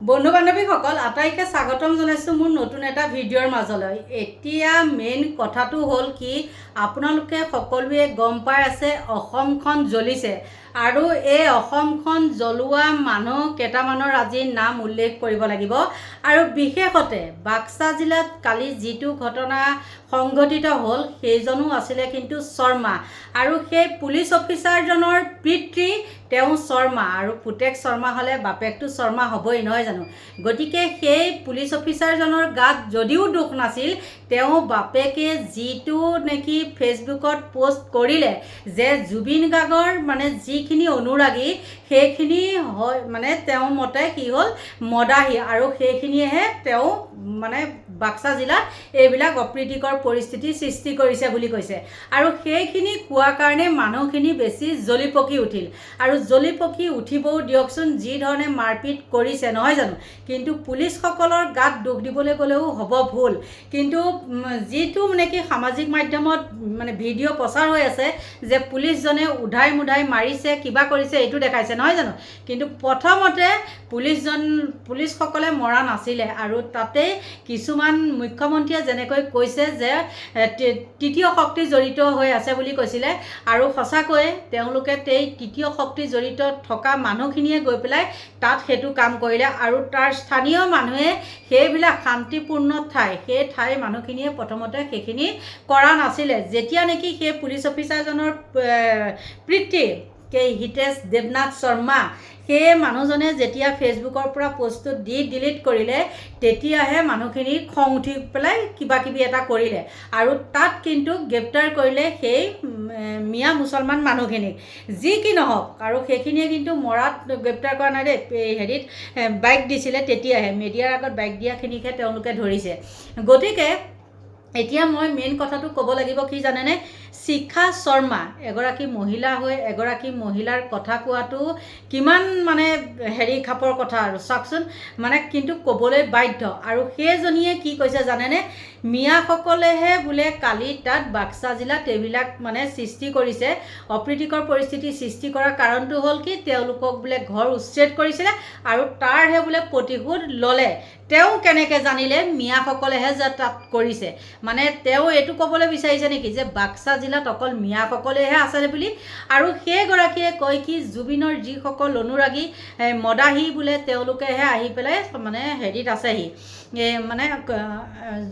বন্ধু বান্ধৱীসকল আটাইকে স্বাগতম জনাইছোঁ মোৰ নতুন এটা ভিডিঅ'ৰ মাজলৈ। এতিয়া মেইন কথাটো হ'ল কি আপোনালোকে সকলোৱে গম পাই আছে অসমখন জ্বলিছে। আৰু এই অসমখন জ্বলোৱা মানুহ কেইটামানৰ আজি নাম উল্লেখ কৰিব লাগিব। আৰু বিশেষতে বাক্সা জিলাত কালি যিটো ঘটনা সংঘটিত হ'ল, সেইজনো আছিলে কিন্তু শৰ্মা। আৰু সেই পুলিচ অফিচাৰজনৰ পিতৃ তেওঁ শৰ্মা। আৰু পুতেক শৰ্মা হ'লে বাপেকটো শৰ্মা হ'বই, নহয় জানো? গতিকে সেই পুলিচ অফিচাৰজনৰ গাত যদিও দুখ নাছিল, তেওঁ বাপেকে যিটো নেকি ফেচবুকত পষ্ট কৰিলে যে জুবিন গাৰ্গৰ মানে যিখিনি অনুৰাগী সেইখিনি হয় মানে তেওঁৰ মতে কি হ'ল মদাহী আৰু সেইখিনিয়েহে তেওঁ মানে বাক্সা জিলাত এইবিলাক অপ্ৰীতিকৰ পৰিস্থিতিৰ সৃষ্টি কৰিছে বুলি কৈছে। আৰু সেইখিনি কোৱাৰ কাৰণে মানুহখিনি বেছি জ্বলি পকি উঠিল। আৰু জ্বলি পকি উঠিবও দিয়কচোন যি ধৰণে মাৰপিট কৰিছে নহয় জানো? কিন্তু পুলিচসকলৰ গাত দোষ দিবলৈ গ'লেও হ'ব ভুল। কিন্তু যিটো মানে কি সামাজিক মাধ্যমত মানে ভিডিঅ' প্ৰচাৰ হৈ আছে যে পুলিচজনে উধাই মুধাই মাৰিছে কিবা কৰিছে এইটো দেখাইছে নহয় জানো? কিন্তু প্ৰথমতে পুলিচজন পুলিচসকলে মৰা নাছিলে। আৰু তাতেই কিছুমান মুখ্যমন্ত্ৰীয়ে যেনেকৈ কৈছে যে তৃতীয় শক্তি জড়িত হৈ আছে বুলি কৈছিলে। আৰু সঁচাকৈয়ে তেওঁলোকে সেই তৃতীয় শক্তি জড়িত থকা মানুহখিনিয়ে গৈ পেলাই তাত সেইটো কাম কৰিলে। আৰু তাৰ স্থানীয় মানুহে সেইবিলাক শান্তিপূৰ্ণ ঠাই সেই ঠাইৰ মানুহখিনিয়ে প্ৰথমতে সেইখিনি কৰা নাছিলে। যেতিয়া নেকি সেই পুলিচ অফিচাৰজনৰ পিতৃ সেই হিতেশ দেৱনাথ শৰ্মা? সেই মানুহজনে যেতিয়া ফেচবুকৰ পৰা পষ্টটো দি ডিলিট কৰিলে, তেতিয়াহে মানুহখিনিৰ খং উঠি পেলাই কিবা কিবি এটা কৰিলে। আৰু তাত কিন্তু গ্ৰেপ্তাৰ কৰিলে সেই মিয়া মুছলমান মানুহখিনিক। যি কি নহওক, আৰু সেইখিনিয়ে কিন্তু মৰাত গ্ৰেপ্তাৰ কৰা নাই দেই। হেৰিত বাইক দিছিলে তেতিয়াহে। মিডিয়াৰ আগত বাইক দিয়াখিনিকহে তেওঁলোকে ধৰিছে। গতিকে এতিয়া মই মেইন কথাটো ক'ব লাগিব কি জানেনে? শিখা শৰ্মা এগৰাকী মহিলা হৈ এগৰাকী মহিলাৰ কথা কোৱাটো কিমান মানে হেৰি খাপৰ কথা আৰু চাওকচোন। মানে কিন্তু ক'বলৈ বাধ্য। আৰু সেইজনীয়ে কি কৈছে জানেনে? মিয়াসকলেহে বোলে কালি তাত বাক্সা জিলাত এইবিলাক মানে সৃষ্টি কৰিছে। অপ্ৰীতিকৰ পৰিস্থিতি সৃষ্টি কৰাৰ কাৰণটো হ'ল কি তেওঁলোকক বোলে ঘৰ উচ্ছেদ কৰিছিলে আৰু তাৰহে বোলে প্ৰতিশোধ ল'লে। তেওঁ কেনেকৈ জানিলে? মিয়াসকলেহে যে তাত কৰিছে। মানে তেওঁ এইটো ক'বলৈ বিচাৰিছে নেকি যে বাক্সা জিলাত অকল মিয়াসকলেহে আছে বুলি? আৰু সেইগৰাকীয়ে কয় কি জুবিনৰ যিসকল অনুৰাগী মদাহী বোলে তেওঁলোকেহে আহি পেলাই মানে হেৰিত আছেহি। এই মানে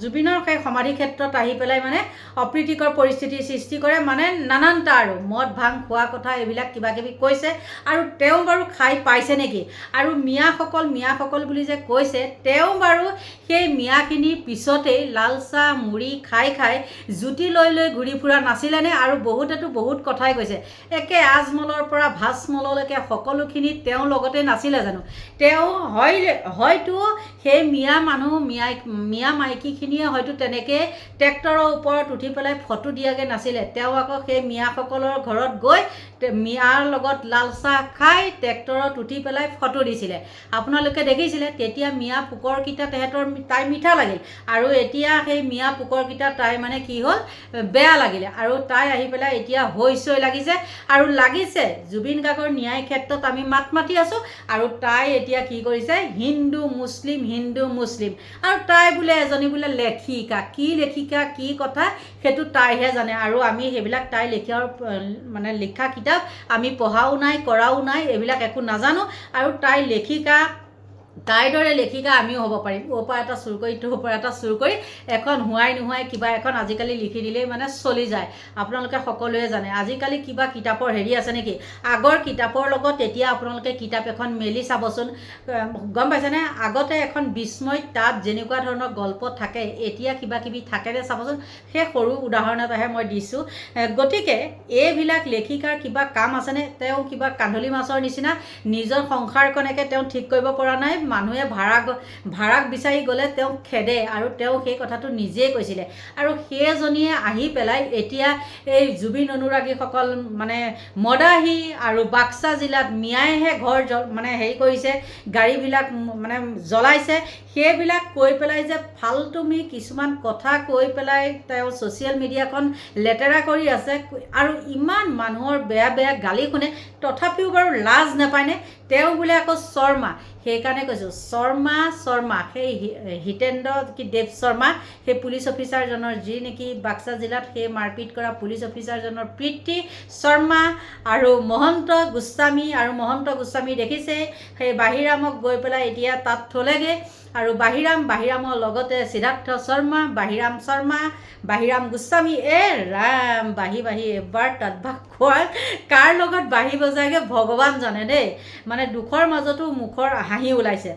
জুবিনৰ সেই সমাধি ক্ষেত্ৰত আহি পেলাই মানে অপ্ৰীতিকৰ পৰিস্থিতিৰ সৃষ্টি কৰে। মানে নানানটা আৰু মদ ভাং খোৱা কথা এইবিলাক কিবা কিবি কৈছে আৰু তেওঁ বাৰু খাই পাইছে নেকি? আৰু মিয়াসকল মিয়াসকল বুলি যে কৈছে তেওঁ বাৰু। সেই মিয়াখিনিৰ পিছতেই লাল চাহ মুড়ি খাই খাই জুতি লৈ লৈ ঘূৰি ফুৰা নাছিলেনে আৰু বহুতেতো বহুত কথাই কৈছে। একে আজমলৰ পৰা ভাজমললৈকে সকলোখিনি তেওঁ লগতে নাছিলে জানো? তেওঁ হয় হয়তো সেই মিয়া মানুহ মিয়া মিয়া মাইকীখিনিয়ে হয়তো তেনেকৈ ট্ৰেক্টৰৰ ওপৰত উঠি পেলাই ফটো দিয়াগৈ নাছিলে। তেওঁ আকৌ সেই মিয়াসকলৰ ঘৰত গৈ মিয়াৰ লগত লাল চাহ খাই ট্ৰেক্টৰত উঠি পেলাই ফটো দিছিলে। আপোনালোকে দেখিছিলে, তেতিয়া মিয়া পোকৰকেইটা তেহেঁতৰ তাই মিঠা লাগিল। আৰু এতিয়া সেই মিয়া পোকৰকেইটা তাই মানে কি হ'ল বেয়া লাগিলে। আৰু তাই আহি পেলাই এতিয়া হৈচৈ লাগিছে। আৰু লাগিছে, জুবিন গাৰ্গৰ ন্যায় ক্ষেত্ৰত আমি মাত মাতি আছোঁ। আৰু তাই এতিয়া কি কৰিছে, হিন্দু মুছলিম হিন্দু মুছলিম। আৰু তাই বোলে, এজনী বোলে লেখিকা। কি লেখিকা, কি কথা, সেইটো তাইহে জানে। আৰু আমি সেইবিলাক তাই লেখিয়াৰ মানে লিখা কিতাপ আমি পঢ়াও নাই কৰাও নাই এইবিলাক একো নাজানো। আৰু তাইৰ লেখিকা তাইৰ দৰে লেখিকা আমিও হ'ব পাৰিম। অ'ৰ পৰা এটা চুৰ কৰি তোৰ পৰা এটা চুৰ কৰি, এখন হোৱাই নোহোৱাই কিবা এখন আজিকালি লিখি দিলেই মানে চলি যায়। আপোনালোকে সকলোৱে জানে। আজিকালি কিবা কিতাপৰ হেৰি আছে নেকি? আগৰ কিতাপৰ লগত এতিয়া আপোনালোকে কিতাপ এখন মেলি চাবচোন। গম পাইছেনে? আগতে এখন বিস্ময় তাত যেনেকুৱা ধৰণৰ গল্প থাকে, এতিয়া কিবা কিবি থাকেনে চাবচোন। সেই সৰু উদাহৰণ এটাহে মই দিছোঁ। গতিকে এইবিলাক লেখিকাৰ কিবা কাম আছেনে? তেওঁ কিবা কান্ধলি মাছৰ নিচিনা নিজৰ সংসাৰখনকে তেওঁ ঠিক কৰিব পৰা নাই মানুহে ভাড়া ভাড়াক বিচাৰি গ'লে তেওঁক খেদে আৰু তেওঁ সেই কথাটো নিজেই কৈছিলে। আৰু সেইজনীয়ে আহি পেলাই এতিয়া এই জুবিন অনুৰাগীসকল মানে মদাহী আৰু বাক্সা জিলাত মিয়াইহে ঘৰ জ্বল মানে হেৰি কৰিছে গাড়ীবিলাক মানে জ্বলাইছে। সেইবিলাক কৈ পেলাই যে ফালতুমি কিছুমান কথা কৈ পেলাই তেওঁ ছ'চিয়েল মিডিয়াখন লেতেৰা কৰি আছে। আৰু ইমান মানুহৰ বেয়া বেয়া গালি শুনে। তথাপিও বাৰু লাজ নাপায়নে? তেওঁ বোলে আকৌ শৰ্মা। সেইকাৰণে কৈছোঁ, শৰ্মা শৰ্মা, সেই হিতেন্দ্ৰ কি দেৱ শৰ্মা, সেই পুলিচ অফিচাৰজনৰ যি নেকি বাক্সা জিলাত সেই মাৰপিট কৰা পুলিচ অফিচাৰজনৰ প্ৰীতি শৰ্মা আৰু মহন্ত গোস্বামী আৰু মহন্ত গোস্বামী দেখিছে, সেই বাহিৰামক গৈ পেলাই এতিয়া তাত থ'লেগৈ। আৰু বাহিৰাম বাহিৰামৰ লগতে সিদ্ধাৰ্থ শৰ্মা বাহিৰাম শৰ্মা বাহিৰাম গোস্বামী এ ৰাম বাঢ়ি বাঢ়ি এবাৰ তাতবাস খোৱা কাৰ লগত বাঢ়ি বজায়গৈ ভগৱান জানে দেই। মানে দুখৰ মাজতো মুখৰ হাঁহি ওলাইছে।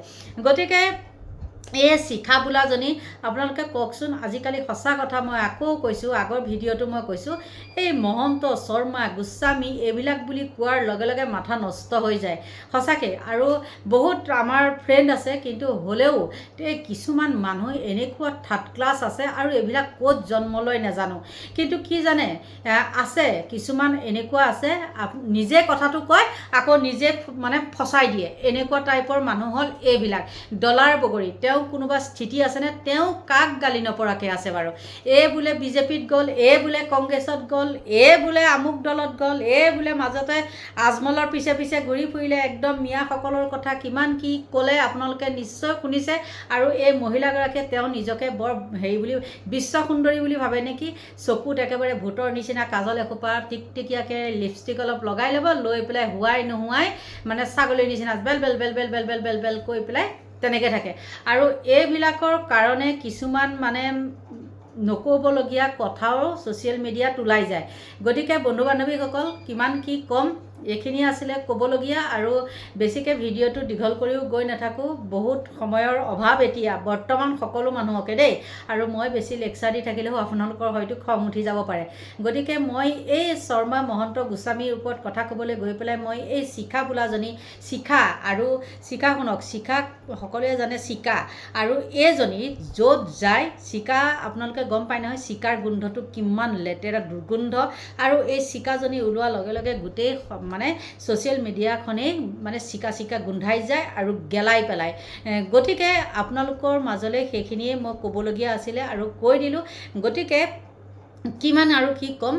গতিকে এই শিখা বোলাজনী আপোনালোকে কওকচোন আজিকালি সঁচা কথা মই আকৌ কৈছোঁ আগৰ ভিডিঅ'টো মই কৈছোঁ এই মহন্ত শৰ্মা গোস্বামী এইবিলাক বুলি কোৱাৰ লগে লগে মাথা নষ্ট হৈ যায়। সঁচাকৈ আৰু বহুত আমাৰ ফ্ৰেণ্ড আছে কিন্তু হ'লেও এই কিছুমান মানুহ এনেকুৱা থাৰ্ড ক্লাছ আছে আৰু এইবিলাক ক'ত জন্ম লয় নাজানো। কিন্তু কি জানে আছে কিছুমান এনেকুৱা আছে নিজে কথাটো কয় আকৌ নিজে মানে ফচাই দিয়ে। এনেকুৱা টাইপৰ মানুহ হ'ল এইবিলাক ডলাৰ বগৰী। তেওঁ কোনোবা স্থিতি আছেনে তেওঁ কাক গালি নপৰাকৈ আছে বাৰু এই বোলে বিজেপিত গ'ল এই বোলে কংগ্ৰেছত গ'ল এই বোলে আমুক দলত গ'ল এই বোলে মাজতে আজমলৰ পিছে পিছে ঘূৰি ফুৰিলে একদম মিয়াসকলৰ কথা কিমান কি ক'লে আপোনালোকে নিশ্চয় শুনিছে আৰু এই মহিলাগৰাকীয়ে তেওঁ নিজকে বৰ হেৰি বুলি বিশ্ব সুন্দৰী বুলি ভাবে নেকি চকুত একেবাৰে ভূতৰ নিচিনা কাজল এসোপা টিকটিকীয়াকৈ লিপষ্টিক অলপ লগাই ল'ব লৈ পেলাই হোৱাই নোহোৱাই মানে ছাগলীৰ নিচিনা বেল বেল বেল বেল বেল বেল বেল বেল কৈ পেলাই তেনেকৈ থাকে। আৰু এইবিলাকৰ কাৰণে কিছুমান মানে নক'বলগীয়া কথাও ছ'চিয়েল মিডিয়াত ওলাই যায়। গতিকে বন্ধু বান্ধৱীসকল কিমান কি ক'ম এইখিনি আছিলে ক'বলগীয়া আৰু বেছিকৈ ভিডিঅ'টো দীঘল কৰিও গৈ নাথাকোঁ। বহুত সময়ৰ অভাৱ এতিয়া বৰ্তমান সকলো মানুহকে দেই। আৰু মই বেছি লেকচাৰ দি থাকিলেও আপোনালোকৰ হয়তো খং উঠি যাব পাৰে। গতিকে মই এই শৰ্মা মহন্ত গোস্বামীৰ ওপৰত কথা ক'বলৈ গৈ পেলাই মই এই শিখা বোলাজনী শিখা আৰু শিখা শুনক শিখাক সকলোৱে জানে চিকা আৰু এইজনী য'ত যায় চিকা আপোনালোকে গম পায় নহয় চিকাৰ গোন্ধটো কিমান লেতেৰা দুৰ্গোন্ধ। আৰু এই চিকাজনী ওলোৱাৰ লগে লগে গোটেই মানে ছ'চিয়েল মিডিয়াখনেই মানে চিকা চিকা গোন্ধাই যায় আৰু গেলাই পেলায়। গতিকে আপোনালোকৰ মাজলৈ সেইখিনিয়ে মই ক'বলগীয়া আছিলে আৰু কৈ দিলোঁ। গতিকে কিমান আৰু কি ক'ম?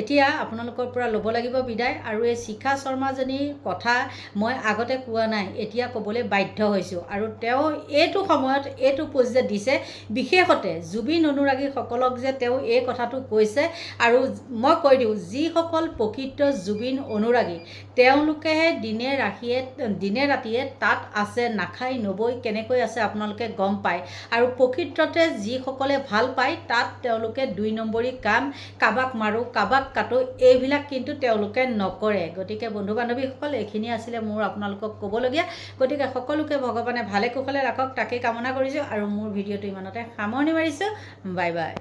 এতিয়া আপোনালোকৰ পৰা ল'ব লাগিব বিদায় আৰু এই শিখা শৰ্মাজনীৰ কথা মই আগতে কোৱা নাই এতিয়া ক'বলৈ বাধ্য হৈছোঁ। আৰু তেওঁ এইটো সময়ত এইটো যে দিছে বিশেষতে জুবিন অনুৰাগীসকলক যে তেওঁ এই কথাটো কৈছে আৰু মই কৈ দিওঁ যিসকল প্ৰকৃত জুবিন অনুৰাগী তেওঁলোকেহে দিনে ৰাখিয়ে দিনে ৰাতিয়ে তাত আছে নাখাই নবৈ কেনেকৈ আছে আপোনালোকে গম পায়। আৰু প্ৰকৃততে যিসকলে ভাল পায় তাত তেওঁলোকে দুই নম্বৰী কাম, কাবাক মাৰোঁ, কাবাক কাটো, এইবিলাক কিন্তু তেওঁলোকে নকৰে। গতিকে বন্ধু বান্ধৱীসকল এইখিনি আছিলে মোৰ আপোনালোকক ক'বলগীয়া। গতিকে সকলোকে ভগৱানে ভালে কুশলে ৰাখক, তাকেই কামনা কৰিছোঁ আৰু মোৰ ভিডিঅ'টো ইমানতে সামৰণি মাৰিছোঁ। Bye bye